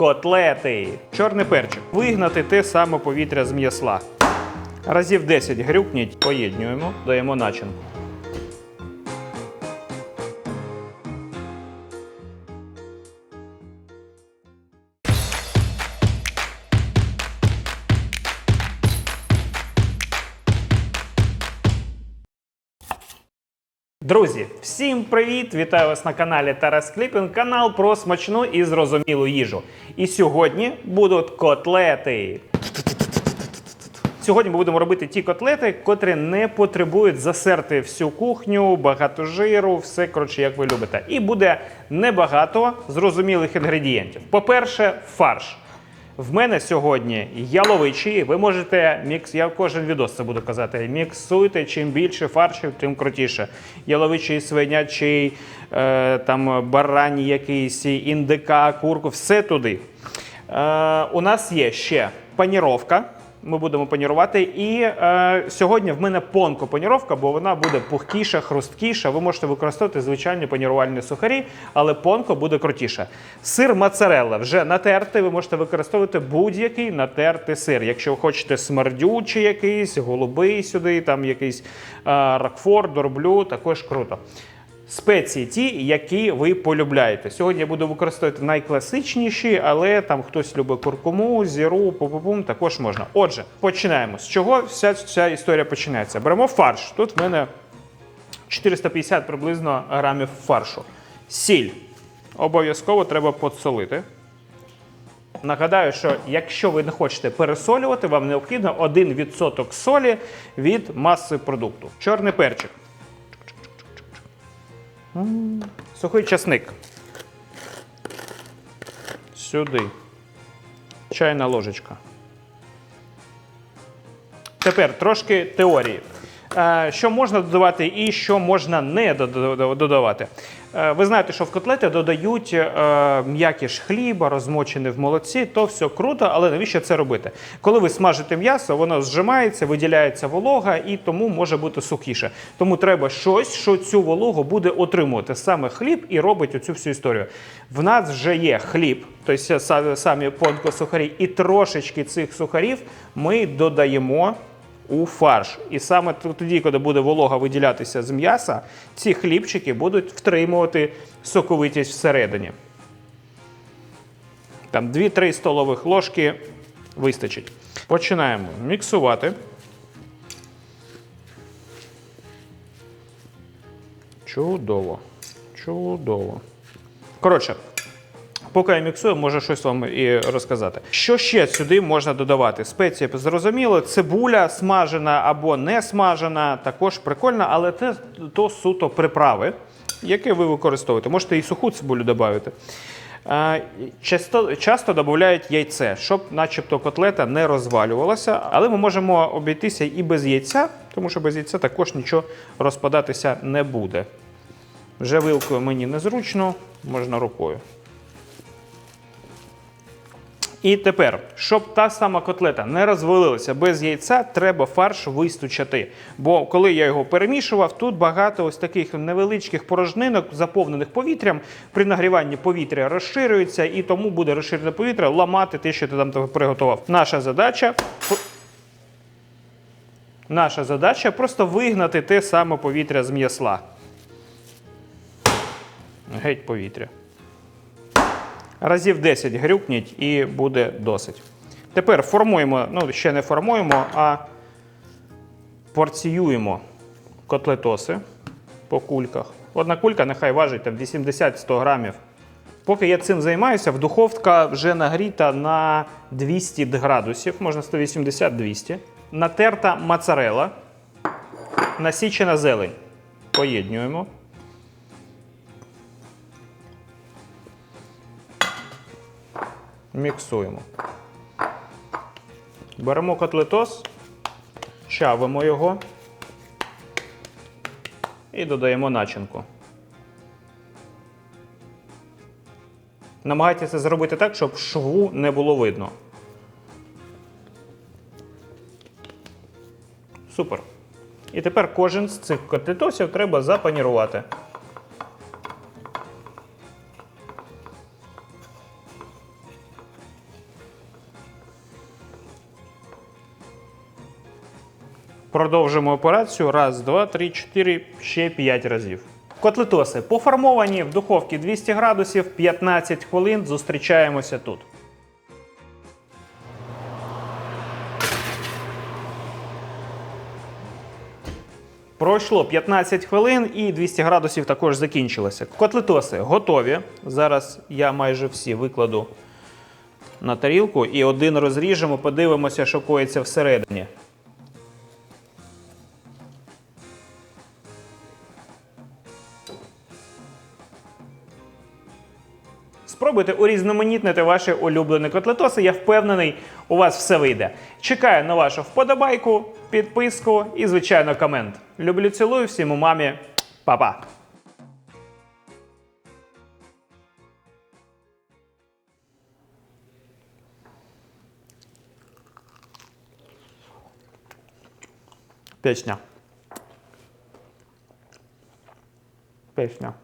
котлети. Чорний перчик. Вигнати те саме повітря з м'ясла. Разів 10 грюкніть, поєднюємо, даємо начинку. Друзі, всім привіт! Вітаю вас на каналі Тарас Кліпін, канал про смачну і зрозумілу їжу. І сьогодні будуть котлети. Сьогодні ми будемо робити ті котлети, котрі не потребують засерти всю кухню, багато жиру, все коротше, як ви любите. І буде небагато зрозумілих інгредієнтів. По-перше, фарш. В мене сьогодні яловичі. Ви можете мікс. Я кожен відос це буду казати. Міксуйте. Чим більше фаршів, тим крутіше. Яловичий, свинячий, е, там барані, якийсь, індика, курку, все туди. Е, у нас є ще паніровка. Ми будемо панірувати. І е, сьогодні в мене понко паніровка, бо вона буде пухкіша, хрусткіша. Ви можете використовувати звичайні панірувальні сухарі, але понко буде крутіше. Сир моцарелла вже натертий. Ви можете використовувати будь-який натертий сир. Якщо ви хочете смердючий якийсь, голубий сюди, там якийсь е, ракфор, дорблю, також круто. Спеції ті, які ви полюбляєте. Сьогодні я буду використовувати найкласичніші, але там хтось любить куркуму, зіру, пу-пу-пум, також можна. Отже, починаємо. З чого вся ця історія починається? Беремо фарш. Тут в мене 450 приблизно грамів фаршу. Сіль. Обов'язково треба подсолити. Нагадаю, що якщо ви не хочете пересолювати, вам необхідно 1% солі від маси продукту. Чорний перчик. Сухий часник. Сюди. Чайна ложечка. Тепер трошки теорії. Е, Що можна додавати і що можна не додавати. Е, Ви знаєте, що в котлети додають е, м'якіш хліба, розмочений в молоці, то все круто, але навіщо це робити? Коли ви смажите м'ясо, воно зжимається, виділяється волога і тому може бути сухіше. Тому треба щось, що цю вологу буде отримувати саме хліб і робить оцю всю історію. В нас вже є хліб, тобто са- самі понко сухарі, і трошечки цих сухарів ми додаємо у фарш. І саме тоді, коли буде волога виділятися з м'яса, ці хлібчики будуть втримувати соковитість всередині. Там 2-3 столових ложки вистачить. Починаємо міксувати. Чудово. Чудово. Коротше, Поки я міксую, можу щось вам і розказати. Що ще сюди можна додавати? Спеції зрозуміло, цибуля смажена або не смажена, також прикольно, але це то суто приправи, які ви використовуєте. Можете і суху цибулю додати. Е, Часто, часто додають яйце, щоб начебто котлета не розвалювалася, але ми можемо обійтися і без яйця, тому що без яйця також нічого розпадатися не буде. Вже вилкою мені незручно, можна рукою. І тепер, щоб та сама котлета не розвалилася без яйця, треба фарш вистучати. Бо коли я його перемішував, тут багато ось таких невеличких порожнинок, заповнених повітрям. При нагріванні повітря розширюється, і тому буде розширене повітря ламати те, що ти там приготував. Наша задача. Наша задача просто вигнати те саме повітря з м'ясла. Геть повітря. Разів 10 грюкніть і буде досить. Тепер формуємо, ну ще не формуємо, а порціюємо котлетоси по кульках. Одна кулька нехай важить там 80-100 грамів. Поки я цим займаюся, в духовка вже нагріта на 200 градусів, можна 180-200. Натерта моцарелла, насічена зелень. Поєднюємо. Міксуємо. Беремо котлетос, чавимо його і додаємо начинку. Намагайтеся зробити так, щоб шву не було видно. Супер. І тепер кожен з цих котлетосів треба запанірувати. Продовжимо операцію. Раз, два, три, чотири, ще п'ять разів. Котлетоси поформовані в духовці 200 градусів, 15 хвилин. Зустрічаємося тут. Пройшло 15 хвилин і 200 градусів також закінчилося. Котлетоси готові. Зараз я майже всі викладу на тарілку і один розріжемо, подивимося, що коїться всередині. Спробуйте урізноманітнити ваші улюблені котлетоси. Я впевнений, у вас все вийде. Чекаю на вашу вподобайку, підписку і, звичайно, комент. Люблю, цілую всім у мамі. Па-па! Пісня. Пісня.